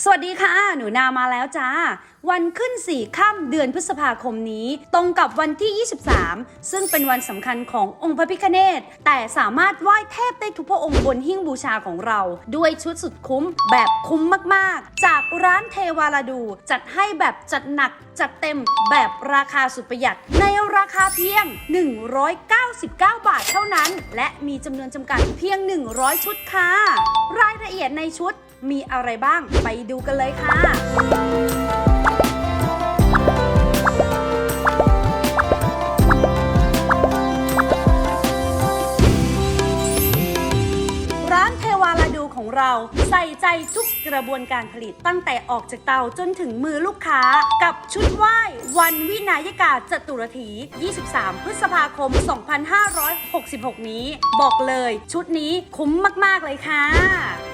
สวัสดีค่ะ หนูนามาแล้วจ้า วันขึ้น4ี่ค่ำเดือนพฤษภาคมนี้ ตรงกับวันที่ 23 ซึ่งเป็นวันสำคัญขององค์พระพิฆเนศ แต่สามารถไหว้เทพได้ทุกพระองค์บนหิ้งบูชาของเรา ด้วยชุดสุดคุ้มแบบคุ้มมากๆ จากร้านเทวาลาดู จัดให้แบบจัดหนักจัดเต็มแบบราคาสุดประหยัด ในราคาเพียง 199 บาทเท่านั้น และมีจำนวนจำกัดเพียง 100 ชุดค่ะ รายละเอียดในชุดมีอะไรบ้างไปดูกันเลยค่ะ ร้านเทวาลาดูของเราใส่ใจทุกกระบวนการผลิตตั้งแต่ออกจากเตาจนถึงมือลูกค้ากับชุดไหว้ วันวินายกาจตุรถี 23 พฤษภาคม 2566 นี้ บอกเลยชุดนี้คุ้มมาก ๆ เลยค่ะ